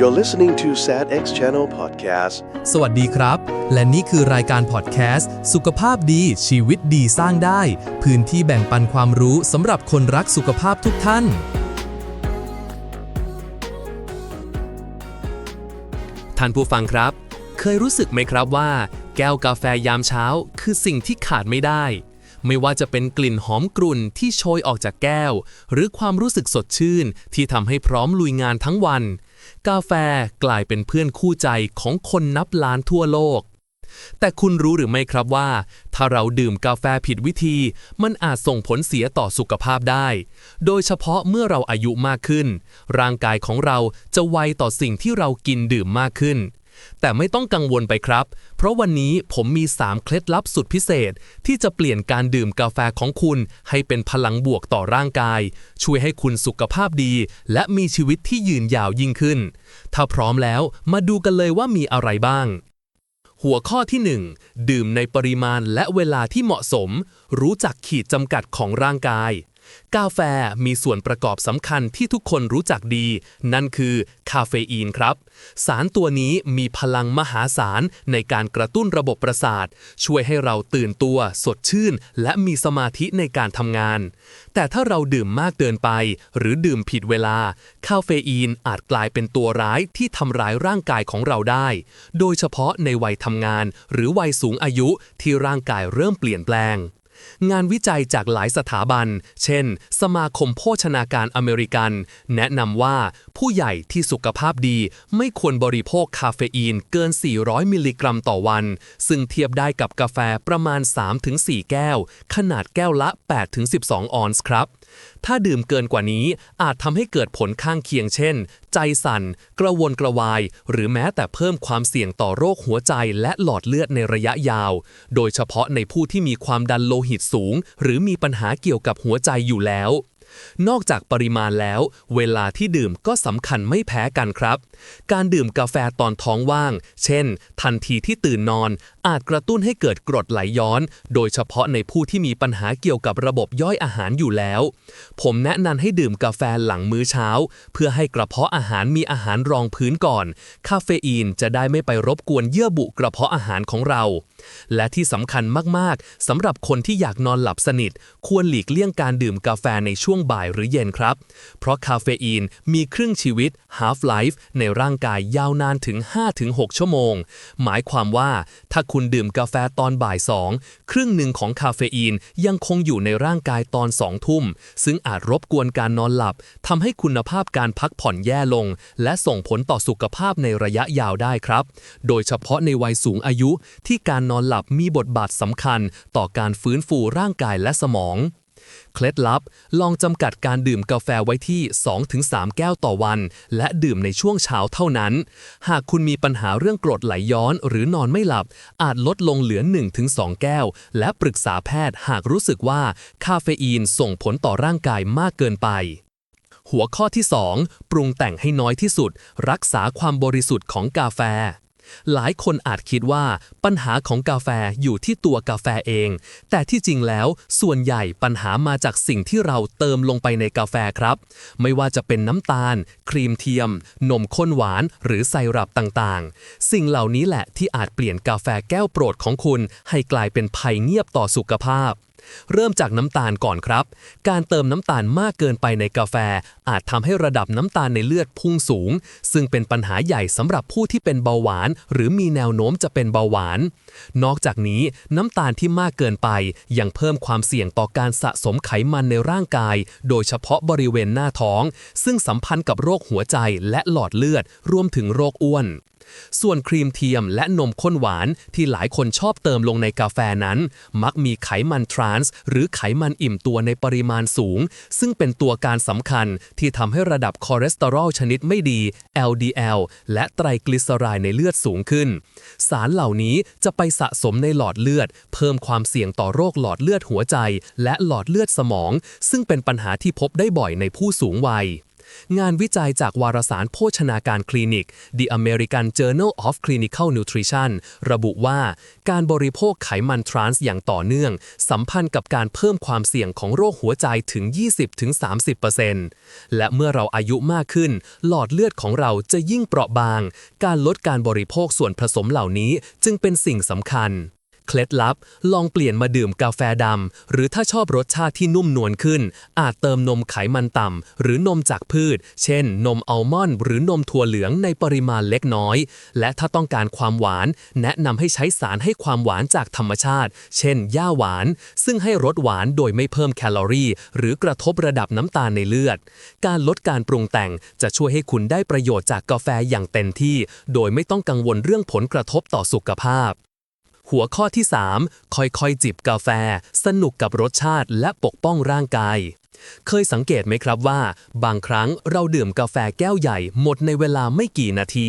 You're listening to SADX Channel Podcast. สวัสดีครับ และนี่คือรายการพอดแคสต์สุขภาพดีชีวิตดีสร้างได้ พื้นที่แบ่งปันความรู้สำหรับคนรักสุขภาพทุกท่าน ท่านผู้ฟังครับ เคยรู้สึกไหมครับว่า แก้วกาแฟยามเช้า คือสิ่งที่ขาดไม่ได้ ไม่ว่าจะเป็นกลิ่นหอมกรุ่นที่โชยออกจากแก้ว หรือความรู้สึกสดชื่นที่ทำให้พร้อมลุยงานทั้งวัน กาแฟกลายเป็นเพื่อนคู่ใจของคนนับล้านทั่วโลก แต่คุณรู้หรือไม่ครับว่า ถ้าเราดื่มกาแฟผิดวิธี มันอาจส่งผลเสียต่อสุขภาพได้ โดยเฉพาะเมื่อเราอายุมากขึ้น ร่างกายของเราจะไวต่อสิ่งที่เรากินดื่มมากขึ้น แต่ไม่ต้องกังวลไปครับ เพราะวันนี้ผมมี 3 เคล็ดลับสุดพิเศษ ที่จะเปลี่ยนการดื่มกาแฟของคุณ ให้เป็นพลังบวกต่อร่างกาย ช่วยให้คุณสุขภาพดี และมีชีวิตที่ยืนยาวยิ่งขึ้น ถ้าพร้อมแล้วมาดูกันเลยว่ามีอะไรบ้าง หัวข้อที่ 1 ดื่มในปริมาณและเวลาที่เหมาะสม รู้จักขีดจำกัดของร่างกาย กาแฟมีส่วนประกอบสำคัญที่ทุกคนรู้จักดี นั่นคือคาเฟอีนครับ สารตัวนี้มีพลังมหาศาลในการกระตุ้นระบบประสาท ช่วยให้เราตื่นตัว สดชื่น และมีสมาธิในการทำงาน แต่ถ้าเราดื่มมากเกินไป หรือดื่มผิดเวลา คาเฟอีนอาจกลายเป็นตัวร้ายที่ทำร้ายร่างกายของเราได้ โดยเฉพาะในวัยทำงาน หรือวัยสูงอายุที่ร่างกายเริ่มเปลี่ยนแปลง งานวิจัยจากหลายสถาบัน เช่น สมาคมโภชนาการอเมริกัน แนะนำว่าผู้ใหญ่ที่สุขภาพดีไม่ควรบริโภคคาเฟอีนเกิน 400 มิลลิกรัมต่อวัน ซึ่งเทียบได้กับกาแฟประมาณ 3-4 แก้ว ขนาดแก้วละ 8-12 ออนซ์ครับ ถ้าดื่มเกินกว่านี้อาจทำให้เกิดผลข้างเคียงเช่น ใจสั่น กระวนกระวาย หรือแม้แต่เพิ่มความเสี่ยงต่อโรคหัวใจและหลอดเลือดในระยะยาว โดยเฉพาะในผู้ที่มีความดันโลหิตสูง หรือมีปัญหาเกี่ยวกับหัวใจอยู่แล้ว นอกจากปริมาณแล้ว เวลาที่ดื่มก็สำคัญไม่แพ้กันครับ การดื่มกาแฟตอนท้องว่าง เช่น ทันทีที่ตื่นนอน อาจกระตุ้นให้เกิดกรดไหลย้อน โดยเฉพาะในผู้ที่มีปัญหาเกี่ยวกับระบบย่อยอาหารอยู่แล้ว ผมแนะนำให้ดื่มกาแฟหลังมื้อเช้า เพื่อให้กระเพาะอาหารมีอาหารรองพื้นก่อน คาเฟอีนจะได้ไม่ไปรบกวนเยื่อบุกระเพาะอาหารของเรา และที่สำคัญมากๆสำหรับคนที่อยากนอนหลับสนิท ควรหลีกเลี่ยงการดื่มกาแฟในช่วงบ่ายหรือเย็นครับ เพราะคาเฟอีนมีครึ่งชีวิต half life ในร่างกายยาวนานถึง 5-6 ชั่วโมง หมายความว่าถ้าคุณุณดื่มกาแฟตอนบ่ายสองครึ่งหนึ่งของคาเฟอีนยังคงอยู่ในร่างกายตอนสองทุ่ม ซึ่งอาจรบกวนการนอนหลับทำให้คุณภาพการพักผ่อนแย่ลง และส่งผลต่อสุขภาพในระยะยาวได้ครับ โดยเฉพาะในวัยสูงอายุที่การนอนหลับมีบทบาทสำคัญ ต่อการฟื้นฟูร่างกายและสมอง เคล็ดลับลองจำกัดการดื่มกาแฟไว้ที่ 2-3 แก้วต่อวัน และดื่มในช่วงเช้าเท่านั้น หากคุณมีปัญหาเรื่องกรดไหลย้อนหรือนอนไม่หลับ อาจลดลงเหลือ 1-2 แก้ว และปรึกษาแพทย์หากรู้สึกว่าคาเฟอีนส่งผลต่อร่างกายมากเกินไป หัวข้อที่ 2 ปรุงแต่งให้น้อยที่สุด รักษาความบริสุทธิ์ของกาแฟ หลายคนอาจคิดว่าปัญหาของกาแฟอยู่ที่ตัวกาแฟเอง แต่ที่จริงแล้วส่วนใหญ่ปัญหามาจากสิ่งที่เราเติมลงไปในกาแฟครับ ไม่ว่าจะเป็นน้ำตาล ครีมเทียม นมข้นหวาน หรือไซรัปต่างๆ สิ่งเหล่านี้แหละที่อาจเปลี่ยนกาแฟแก้วโปรดของคุณ ให้กลายเป็นภัยเงียบต่อสุขภาพเริ่มจากน้ำตาลก่อนครับ การเติมน้ำตาลมากเกินไปในกาแฟ อาจทำให้ระดับน้ำตาลในเลือดพุ่งสูง ซึ่งเป็นปัญหาใหญ่สำหรับผู้ที่เป็นเบาหวาน หรือมีแนวโน้มจะเป็นเบาหวาน นอกจากนี้น้ำตาลที่มากเกินไป ยังเพิ่มความเสี่ยงต่อการสะสมไขมันในร่างกาย โดยเฉพาะบริเวณหน้าท้อง ซึ่งสัมพันธ์กับโรคหัวใจและหลอดเลือด รวมถึงโรคอ้วน ส่วนครีมเทียมและนมข้นหวานที่หลายคนชอบเติมลงในกาแฟนั้น มักมีไขมันทรานส์หรือไขมันอิ่มตัวในปริมาณสูง ซึ่งเป็นตัวการสำคัญที่ทำให้ระดับคอเลสเตอรอลชนิดไม่ดี LDL และไตรกลีเซอไรด์ในเลือดสูงขึ้น สารเหล่านี้จะไปสะสมในหลอดเลือด เพิ่มความเสี่ยงต่อโรคหลอดเลือดหัวใจ และหลอดเลือดสมอง ซึ่งเป็นปัญหาที่พบได้บ่อยในผู้สูงวัย งานวิจัยจากวารสารโภชนาการคลินิก The American Journal of Clinical Nutrition ระบุว่า การบริโภคไขมันทรานส์อย่างต่อเนื่อง สัมพันธ์กับการเพิ่มความเสี่ยงของโรคหัวใจถึง 20-30%และเมื่อเราอายุมากขึ้น หลอดเลือดของเราจะยิ่งเปราะบาง การลดการบริโภคส่วนผสมเหล่านี้จึงเป็นสิ่งสำคัญ เคล็ดลับ ลองเปลี่ยนมาดื่มกาแฟดำ หรือถ้าชอบรสชาติที่นุ่มนวลขึ้น อาจเติมนมไขมันต่ำ หรือนมจากพืช เช่น นมอัลมอนด์หรือนมถั่วเหลืองในปริมาณเล็กน้อย และถ้าต้องการความหวาน แนะนำให้ใช้สารให้ความหวานจากธรรมชาติ เช่นหญ้าหวาน ซึ่งให้รสหวานโดยไม่เพิ่มแคลอรี่ หรือกระทบระดับน้ำตาลในเลือด การลดการปรุงแต่งจะช่วยให้คุณได้ประโยชน์จากกาแฟอย่างเต็มที่ โดยไม่ต้องกังวลเรื่องผลกระทบต่อสุขภาพ หัวข้อที่ 3 ค่อยๆ จิบกาแฟ สนุกกับรสชาติและปกป้องร่างกาย เคยสังเกตไหมครับว่า บางครั้งเราดื่มกาแฟแก้วใหญ่หมดในเวลาไม่กี่นาที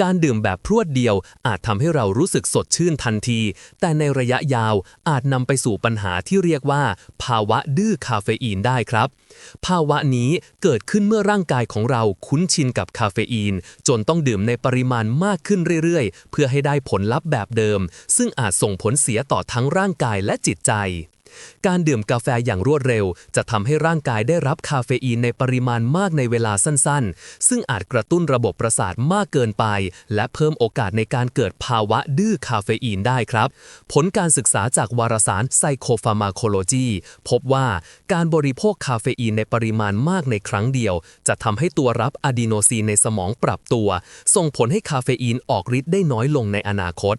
การดื่มแบบพรวดเดียวอาจทำให้เรารู้สึกสดชื่นทันที แต่ในระยะยาวอาจนำไปสู่ปัญหาที่เรียกว่า ภาวะดื้อคาเฟอีนได้ครับ ภาวะนี้เกิดขึ้นเมื่อร่างกายของเราคุ้นชินกับคาเฟอีน จนต้องดื่มในปริมาณมากขึ้นเรื่อยๆ เพื่อให้ได้ผลลัพธ์แบบเดิม ซึ่งอาจส่งผลเสียต่อทั้งร่างกายและจิตใจ การดื่มกาแฟอย่างรวดเร็ว จะทำให้ร่างกายได้รับคาเฟอีนในปริมาณมากในเวลาสั้นๆ ซึ่งอาจกระตุ้นระบบประสาทมากเกินไป และเพิ่มโอกาสในการเกิดภาวะดื้อคาเฟอีนได้ครับ ผลการศึกษาจากวารสาร Psychopharmacology พบว่าการบริโภคคาเฟอีนในปริมาณมากในครั้งเดียว จะทำให้ตัวรับอะดีโนซีนในสมองปรับตัว ส่งผลให้คาเฟอีนออกฤทธิ์ได้น้อยลงในอนาคต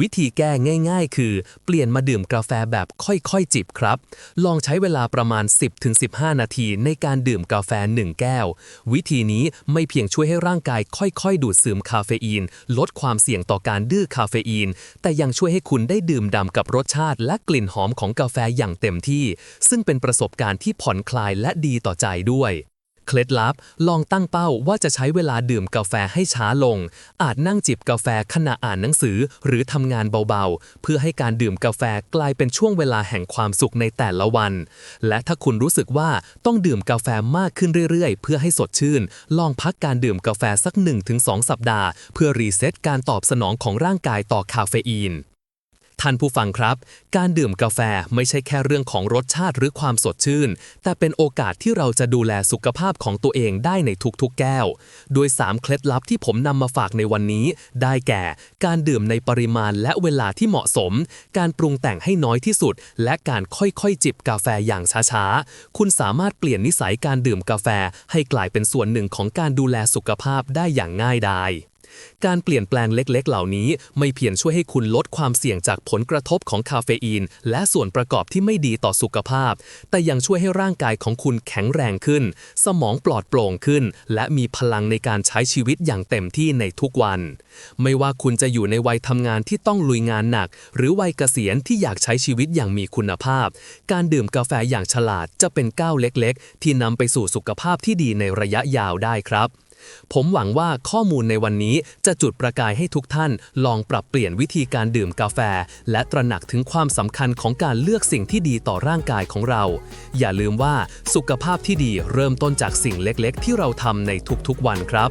วิธีแก้ง่าย ๆ คือ เปลี่ยนมาดื่มกาแฟแบบค่อยอยๆ จิบครับ ลองใช้เวลาประมาณ 10-15 นาทีในการดื่มกาแฟ 1 แก้ว วิธีนี้ไม่เพียงช่วยให้ร่างกายค่อยๆ ดูดซึมคาเฟอีน ลดความเสี่ยงต่อการดื้อคาเฟอีน แต่ยังช่วยให้คุณได้ดื่มด่ำกับรสชาติ และกลิ่นหอมของกาแฟอย่างเต็มที่ ซึ่งเป็นประสบการณ์ที่ผ่อนคลายและดีต่อใจด้วย เคล็ดลับ ลองตั้งเป้าว่าจะใช้เวลาดื่มกาแฟให้ช้าลง อาจนั่งจิบกาแฟขณะอ่านหนังสือ หรือทำงานเบาๆ เพื่อให้การดื่มกาแฟกลายเป็นช่วงเวลาแห่งความสุขในแต่ละวัน และถ้าคุณรู้สึกว่าต้องดื่มกาแฟมากขึ้นเรื่อยๆ เพื่อให้สดชื่น ลองพักการดื่มกาแฟสัก 1-2 สัปดาห์ เพื่อรีเซ็ตการตอบสนองของร่างกายต่อคาเฟอีน ท่านผู้ฟังครับ การดื่มกาแฟไม่ใช่แค่เรื่องของรสชาติหรือความสดชื่น แต่เป็นโอกาสที่เราจะดูแลสุขภาพของตัวเองได้ในทุกๆแก้ว โดย 3 เคล็ดลับที่ผมนำมาฝากในวันนี้ ได้แก่ การดื่มในปริมาณและเวลาที่เหมาะสม การปรุงแต่งให้น้อยที่สุด และการค่อยๆ จิบกาแฟอย่างช้าๆ คุณสามารถเปลี่ยนนิสัยการดื่มกาแฟให้กลายเป็นส่วนหนึ่งของการดูแลสุขภาพได้อย่างง่ายดาย การเปลี่ยนแปลงเล็กๆ เหล่านี้ไม่เพียงช่วยให้คุณลดความเสี่ยงจากผลกระทบของคาเฟอีน และส่วนประกอบที่ไม่ดีต่อสุขภาพ แต่ยังช่วยให้ร่างกายของคุณแข็งแรงขึ้น สมองปลอดโปร่งขึ้น และมีพลังในการใช้ชีวิตอย่างเต็มที่ในทุกวัน ไม่ว่าคุณจะอยู่ในวัยทำงานที่ต้องลุยงานหนัก หรือวัยเกษียณที่อยากใช้ชีวิตอย่างมีคุณภาพ การดื่มกาแฟอย่างฉลาดจะเป็นก้าวเล็กๆ ที่นำไปสู่สุขภาพที่ดีในระยะยาวได้ครับ ผมหวังว่าข้อมูลในวันนี้จะจุดประกายให้ทุกท่าน ลองปรับเปลี่ยนวิธีการดื่มกาแฟ และตระหนักถึงความสำคัญของการเลือกสิ่งที่ดีต่อร่างกายของเรา อย่าลืมว่าสุขภาพที่ดีเริ่มต้นจากสิ่งเล็กๆ ที่เราทำในทุกๆวันครับ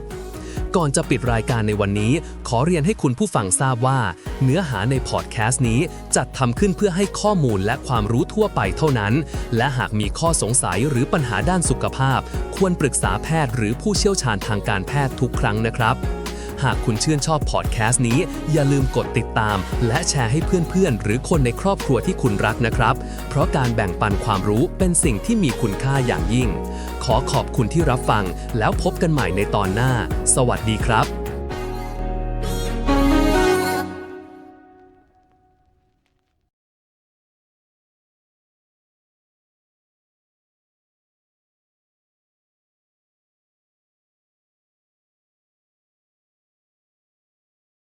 ก่อนจะปิดรายการในวันนี้ ขอเรียนให้คุณผู้ฟังทราบว่า เนื้อหาในพอดแคสต์นี้จัดทำขึ้นเพื่อให้ข้อมูลและความรู้ทั่วไปเท่านั้น และหากมีข้อสงสัยหรือปัญหาด้านสุขภาพ ควรปรึกษาแพทย์หรือผู้เชี่ยวชาญทางการแพทย์ทุกครั้งนะครับ หากคุณชื่นชอบพอดแคสต์นี้ อย่าลืมกดติดตาม และแชร์ให้เพื่อนๆ หรือคนในครอบครัวที่คุณรักนะครับ เพราะการแบ่งปันความรู้เป็นสิ่งที่มีคุณค่าอย่างยิ่ง ขอขอบคุณที่รับฟัง แล้วพบกันใหม่ในตอนหน้า สวัสดีครับ